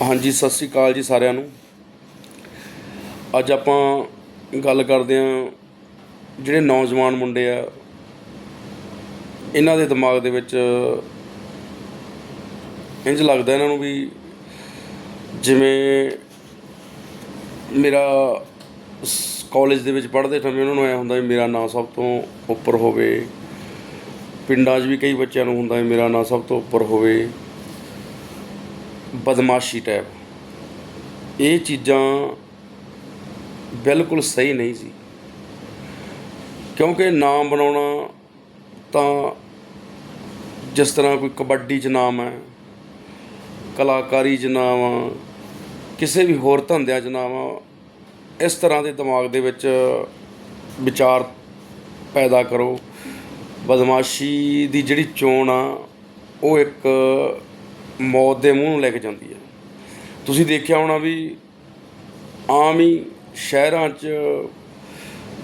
ਹਾਂਜੀ, ਸਤਿ ਸ੍ਰੀ ਅਕਾਲ ਜੀ ਸਾਰਿਆਂ ਨੂੰ। ਅੱਜ ਆਪਾਂ ਗੱਲ ਕਰਦੇ ਆਂ ਜਿਹੜੇ ਨੌਜਵਾਨ ਮੁੰਡੇ ਆ, ਇਹਨਾਂ ਦੇ ਦਿਮਾਗ ਦੇ ਵਿੱਚ ਇੰਜ ਲੱਗਦਾ ਇਹਨਾਂ ਨੂੰ ਵੀ ਜਿਵੇਂ ਮੇਰਾ ਕਾਲਜ ਦੇ ਵਿੱਚ ਪੜ੍ਹਦੇ ਸਮੇਂ ਉਹਨਾਂ ਨੂੰ ਐ ਹੁੰਦਾ ਵੀ ਮੇਰਾ ਨਾਂ ਸਭ ਤੋਂ ਉੱਪਰ ਹੋਵੇ। ਪਿੰਡਾਂ 'ਚ ਵੀ ਕਈ ਬੱਚਿਆਂ ਨੂੰ ਹੁੰਦਾ ਵੀ ਮੇਰਾ ਨਾਂ ਸਭ ਤੋਂ ਉੱਪਰ ਹੋਵੇ। ਬਦਮਾਸ਼ੀ ਟੈਪ ਇਹ ਚੀਜ਼ਾਂ ਬਿਲਕੁਲ ਸਹੀ ਨਹੀਂ ਸੀ। ਕਿਉਂਕਿ ਨਾਮ ਬਣਾਉਣਾ ਤਾਂ ਜਿਸ ਤਰ੍ਹਾਂ ਕੋਈ ਕਬੱਡੀ 'ਚ ਨਾਮ ਹੈ, ਕਲਾਕਾਰੀ 'ਚ ਨਾਮ ਆ, ਕਿਸੇ ਵੀ ਹੋਰ ਧੰਦਿਆਂ 'ਚ ਨਾਮ ਆ, ਇਸ ਤਰ੍ਹਾਂ ਦੇ ਦਿਮਾਗ ਦੇ ਵਿੱਚ ਵਿਚਾਰ ਪੈਦਾ ਕਰੋ। ਬਦਮਾਸ਼ੀ ਦੀ ਜਿਹੜੀ ਚੋਣ ਆ, ਉਹ ਇੱਕ ਮੌਤ ਦੇ ਮੂੰਹ ਨੂੰ ਲੈ ਕੇ ਜਾਂਦੀ ਹੈ। ਤੁਸੀਂ ਦੇਖਿਆ ਹੋਣਾ ਵੀ ਆਮ ਹੀ ਸ਼ਹਿਰਾਂ 'ਚ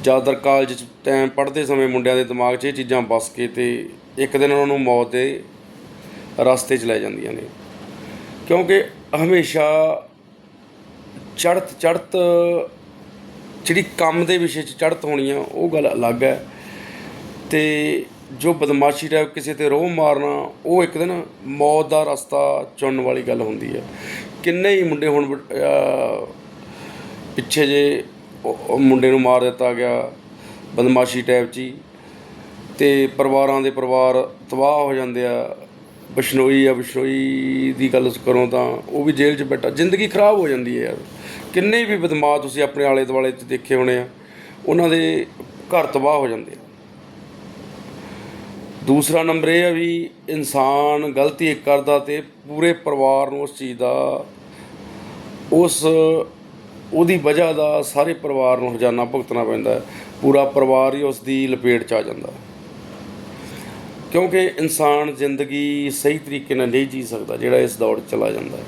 ਜ਼ਿਆਦਾਤਰ ਕਾਲਜ 'ਚ ਟਾਈਮ ਪੜ੍ਹਦੇ ਸਮੇਂ ਮੁੰਡਿਆਂ ਦੇ ਦਿਮਾਗ 'ਚ ਇਹ ਚੀਜ਼ਾਂ ਵੱਸ ਕੇ ਤੇ ਇੱਕ ਦਿਨ ਉਹਨਾਂ ਨੂੰ ਮੌਤ ਦੇ ਰਸਤੇ 'ਚ ਲੈ ਜਾਂਦੀਆਂ ਨੇ। ਕਿਉਂਕਿ ਹਮੇਸ਼ਾ ਚੜ੍ਹਤ ਚੜ੍ਹਤ ਜਿਹੜੀ ਕੰਮ ਦੇ ਵਿਸ਼ੇ 'ਚ ਚੜ੍ਹਤ ਹੋਣੀ ਆ, ਉਹ ਗੱਲ ਅਲੱਗ ਹੈ ਤੇ ਜੋ ਬਦਮਾਸ਼ੀ ਟਾਈਪ ਕਿਸੇ ਤੇ ਰੋਹ ਮਾਰਨਾ, ਉਹ ਇੱਕ ਦਿਨ ਮੌਤ ਦਾ ਰਸਤਾ ਚੁਣਨ ਵਾਲੀ ਗੱਲ ਹੁੰਦੀ ਹੈ। ਕਿੰਨੇ ਹੀ ਮੁੰਡੇ ਹੁਣ ਬ- ਪਿੱਛੇ ਜੇ ਮੁੰਡੇ ਨੂੰ ਮਾਰ ਦਿੱਤਾ ਗਿਆ ਬਦਮਾਸ਼ੀ ਟਾਈਪ 'ਚ ਹੀ, ਤੇ ਪਰਿਵਾਰਾਂ ਦੇ ਪਰਿਵਾਰ ਤਬਾਹ ਹੋ ਜਾਂਦੇ ਆ। ਬਿਸ਼ਨੋਈ ਆ, ਬਿਸ਼ਨੋਈ ਦੀ ਗੱਲ ਕਰੋ ਤਾਂ ਉਹ ਵੀ ਜੇਲ੍ਹ 'ਚ ਬੈਠਾ। ਜ਼ਿੰਦਗੀ ਖਰਾਬ ਹੋ ਜਾਂਦੀ ਹੈ ਯਾਰ। ਕਿੰਨੇ ਵੀ ਬਦਮਾਸ਼ ਤੁਸੀਂ ਆਪਣੇ ਆਲੇ ਦੁਆਲੇ 'ਚ ਦੇਖੇ ਹੋਣੇ ਆ, ਉਹਨਾਂ ਦੇ ਘਰ ਤਬਾਹ ਹੋ ਜਾਂਦੇ ਆ। ਦੂਸਰਾ ਨੰਬਰ ਇਹ ਹੈ ਵੀ ਇਨਸਾਨ ਗਲਤੀ ਇੱਕ ਕਰਦਾ ਤੇ ਪੂਰੇ ਪਰਿਵਾਰ ਨੂੰ ਉਸ ਚੀਜ਼ ਦਾ, ਉਸ, ਉਹਦੀ ਵਜ੍ਹਾ ਦਾ ਸਾਰੇ ਪਰਿਵਾਰ ਨੂੰ ਹਰਜਾਨਾ ਭੁਗਤਣਾ ਪੈਂਦਾ ਪੂਰਾ ਪਰਿਵਾਰ ਹੀ ਉਸ ਦੀ ਲਪੇਟ 'ਚ ਆ ਜਾਂਦਾ ਕਿਉਂਕਿ ਇਨਸਾਨ ਜ਼ਿੰਦਗੀ ਸਹੀ ਤਰੀਕੇ ਨਾਲ ਨਹੀਂ ਜੀ ਸਕਦਾ ਜਿਹੜਾ ਇਸ ਦੌੜ 'ਚ ਚਲਾ ਜਾਂਦਾ ਹੈ।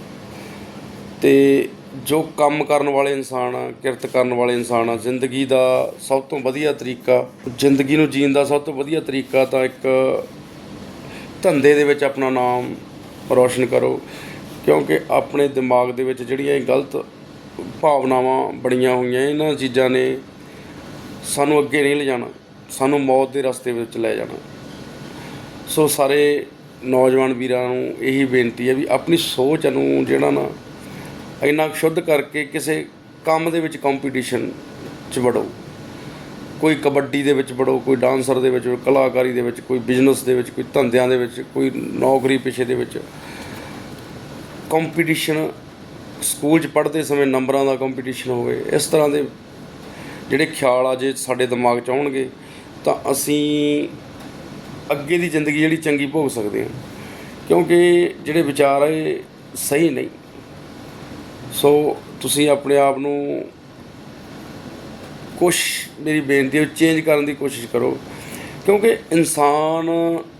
ਤੇ ਜੋ ਕੰਮ ਕਰਨ ਵਾਲੇ ਇਨਸਾਨ ਆ, ਕਿਰਤ ਕਰਨ ਵਾਲੇ ਇਨਸਾਨ ਆ, ਜ਼ਿੰਦਗੀ ਦਾ ਸਭ ਤੋਂ ਵਧੀਆ ਤਰੀਕਾ, ਜ਼ਿੰਦਗੀ ਨੂੰ ਜੀਣ ਦਾ ਸਭ ਤੋਂ ਵਧੀਆ ਤਰੀਕਾ ਤਾਂ ਇੱਕ ਧੰਦੇ ਦੇ ਵਿੱਚ ਆਪਣਾ ਨਾਮ ਰੌਸ਼ਨ ਕਰੋ, ਕਿਉਂਕਿ ਆਪਣੇ ਦਿਮਾਗ ਦੇ ਵਿੱਚ ਜਿਹੜੀਆਂ ਇਹ ਗਲਤ ਭਾਵਨਾਵਾਂ ਬੜੀਆਂ ਹੋਈਆਂ, ਇਹਨਾਂ ਚੀਜ਼ਾਂ ਨੇ ਸਾਨੂੰ ਅੱਗੇ ਨਹੀਂ ਲਿਜਾਣਾ ਸਾਨੂੰ ਮੌਤ ਦੇ ਰਸਤੇ ਵਿੱਚ ਲੈ ਜਾਣਾ। ਸੋ ਸਾਰੇ ਨੌਜਵਾਨ ਵੀਰਾਂ ਨੂੰ ਇਹੀ ਬੇਨਤੀ ਹੈ ਵੀ ਆਪਣੀ ਸੋਚ ਨੂੰ ਜਿਹੜਾ ਨਾ ਇੰਨਾ ਸ਼ੁੱਧ ਕਰਕੇ ਕਿਸੇ ਕੰਮ ਦੇ ਵਿੱਚ ਕੰਪੀਟੀਸ਼ਨ 'ਚ ਵੜੋ। ਕੋਈ ਕਬੱਡੀ ਦੇ ਵਿੱਚ ਵੜੋ, ਕੋਈ ਡਾਂਸਰ ਦੇ ਵਿੱਚ ਕਲਾਕਾਰੀ ਦੇ ਵਿੱਚ, ਕੋਈ ਬਿਜ਼ਨਸ ਦੇ ਵਿੱਚ, ਕੋਈ ਧੰਦਿਆਂ ਦੇ ਵਿੱਚ, ਕੋਈ ਨੌਕਰੀ ਪੇਸ਼ੇ ਦੇ ਵਿੱਚ। ਕੰਪੀਟੀਸ਼ਨ ਸਕੂਲ 'ਚ ਪੜ੍ਹਦੇ ਸਮੇਂ ਨੰਬਰਾਂ ਦਾ ਕੰਪੀਟੀਸ਼ਨ ਹੋਵੇ, ਇਸ ਤਰ੍ਹਾਂ ਦੇ ਜਿਹੜੇ ਖਿਆਲ ਆ ਜੇ ਸਾਡੇ ਦਿਮਾਗ 'ਚ ਆਉਣਗੇ, ਤਾਂ ਅਸੀਂ ਅੱਗੇ ਦੀ ਜ਼ਿੰਦਗੀ ਜਿਹੜੀ ਚੰਗੀ ਭੋਗ ਸਕਦੇ ਹਾਂ। ਕਿਉਂਕਿ ਜਿਹੜੇ ਵਿਚਾਰ ਆ, ਇਹ ਸਹੀ ਨਹੀਂ। ਸੋ ਤੁਸੀਂ ਆਪਣੇ ਆਪ ਨੂੰ ਕੁਛ ਮੇਰੀ ਬੇਨਤੀ ਹੈ ਚੇਂਜ ਕਰਨ ਦੀ ਕੋਸ਼ਿਸ਼ ਕਰੋ। ਕਿਉਂਕਿ ਇਨਸਾਨ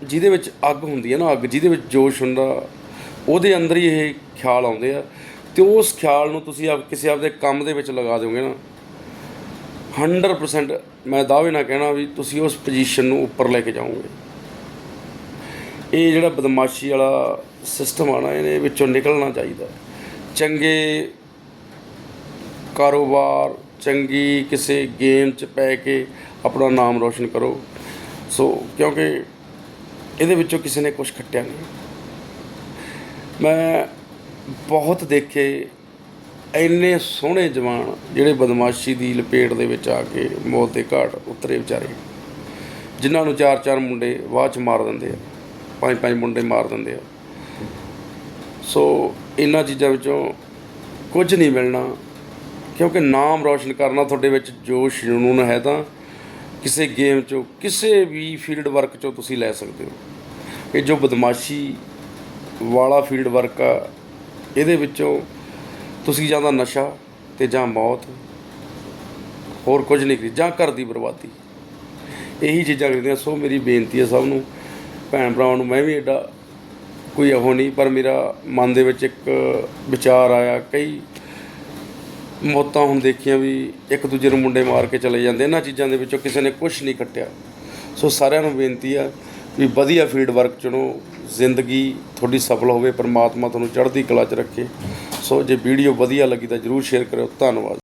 ਜਿਹਦੇ ਵਿੱਚ ਅੱਗ ਹੁੰਦੀ ਹੈ ਨਾ, ਅੱਗ ਜਿਹਦੇ ਵਿੱਚ ਜੋਸ਼ ਹੁੰਦਾ, ਉਹਦੇ ਅੰਦਰ ਹੀ ਇਹ ਖਿਆਲ ਆਉਂਦੇ ਆ। ਤੇ ਉਸ ਖਿਆਲ ਨੂੰ ਤੁਸੀਂ ਆਪ ਕਿਸੇ ਆਪਦੇ ਕੰਮ ਦੇ ਵਿੱਚ ਲਗਾ ਦਿਓਗੇ ਨਾ। 100% ਮੈਂ ਦਾਅਵੇ ਨਾਲ ਕਹਿਣਾ ਵੀ ਤੁਸੀਂ ਉਸ ਪੋਜੀਸ਼ਨ ਨੂੰ ਉੱਪਰ ਲੈ ਕੇ ਜਾਓਗੇ। ਇਹ ਜਿਹੜਾ ਬਦਮਾਸ਼ੀ ਵਾਲਾ ਸਿਸਟਮ ਆ ਨਾ, ਇਹਦੇ ਵਿੱਚੋਂ ਨਿਕਲਣਾ ਚਾਹੀਦਾ। ਚੰਗੇ ਕਾਰੋਬਾਰ, ਚੰਗੀ ਕਿਸੇ ਗੇਮ 'ਚ ਪੈ ਕੇ ਆਪਣਾ ਨਾਮ ਰੋਸ਼ਨ ਕਰੋ। ਸੋ ਕਿਉਂਕਿ ਇਹਦੇ ਵਿੱਚੋਂ ਕਿਸੇ ਨੇ ਕੁਝ ਖੱਟਿਆ ਨਹੀਂ। ਮੈਂ ਬਹੁਤ ਦੇਖੇ ਇੰਨੇ ਸੋਹਣੇ ਜਵਾਨ ਜਿਹੜੇ ਬਦਮਾਸ਼ੀ ਦੀ ਲਪੇਟ ਦੇ ਵਿੱਚ ਆ ਕੇ ਮੌਤ ਦੇ ਘਾਟ ਉਤਰੇ ਵਿਚਾਰੇ, ਜਿਨ੍ਹਾਂ ਨੂੰ ਚਾਰ ਚਾਰ ਮੁੰਡੇ ਬਾਅਦ ਚ ਮਾਰ ਦਿੰਦੇ ਆ, ਪੰਜ ਪੰਜ ਮੁੰਡੇ ਮਾਰ ਦਿੰਦੇ ਆ। ਸੋ ਇਹਨਾਂ ਚੀਜ਼ਾਂ ਵਿੱਚੋਂ ਕੁਝ ਨਹੀਂ ਮਿਲਣਾ। ਕਿਉਂਕਿ ਨਾਮ ਰੌਸ਼ਨ ਕਰਨਾ ਤੁਹਾਡੇ ਵਿੱਚ ਜੋਸ਼ ਜਨੂਨ ਹੈ ਤਾਂ ਕਿਸੇ ਗੇਮ 'ਚੋਂ, ਕਿਸੇ ਵੀ ਫੀਲਡ ਵਰਕ 'ਚੋਂ ਤੁਸੀਂ ਲੈ ਸਕਦੇ ਹੋ। ਇਹ ਜੋ ਬਦਮਾਸ਼ੀ ਵਾਲਾ ਫੀਲਡ ਵਰਕ ਆ, ਇਹਦੇ ਵਿੱਚੋਂ ਤੁਸੀਂ ਜਾਂ ਤਾਂ ਨਸ਼ਾ ਤੇ ਜਾਂ ਮੌਤ, ਹੋਰ ਕੁਝ ਨਹੀਂ ਕਰੀ, ਜਾਂ ਘਰ ਦੀ ਬਰਬਾਦੀ। ਇਹੀ ਚੀਜ਼ਾਂ ਕਰਦੀਆਂ, ਸੋ ਮੇਰੀ ਬੇਨਤੀ ਹੈ ਸਭ ਨੂੰ, ਭੈਣ ਭਰਾਵਾਂ ਨੂੰ, ਮੈਂ ਵੀ ਐਡਾ ਕੋਈ ਇਹੋ ਨਹੀਂ, ਪਰ ਮੇਰਾ ਮਨ ਦੇ ਵਿੱਚ ਇੱਕ ਵਿਚਾਰ ਆਇਆ, ਕਈ ਮੌਤਾਂ ਹੁਣ ਦੇਖੀਆਂ ਵੀ ਇੱਕ ਦੂਜੇ ਨੂੰ ਮੁੰਡੇ ਮਾਰ ਕੇ ਚਲੇ ਜਾਂਦੇ, ਇਹਨਾਂ ਚੀਜ਼ਾਂ ਦੇ ਵਿੱਚੋਂ ਕਿਸੇ ਨੇ ਕੁਝ ਨਹੀਂ ਕੱਟਿਆ। ਸੋ ਸਾਰਿਆਂ ਨੂੰ ਬੇਨਤੀ ਆ ਵੀ ਵਧੀਆ ਫੀਲਡ ਵਰਕ ਚੁਣੋ, ਜ਼ਿੰਦਗੀ ਤੁਹਾਡੀ ਸਫਲ ਹੋਵੇ, ਪਰਮਾਤਮਾ ਤੁਹਾਨੂੰ ਚੜ੍ਹਦੀ ਕਲਾ 'ਚ ਰੱਖੇ। ਸੋ ਜੇ ਵੀਡੀਓ ਵਧੀਆ ਲੱਗੀ ਤਾਂ ਜਰੂਰ ਸ਼ੇਅਰ ਕਰਿਓ, ਧੰਨਵਾਦ।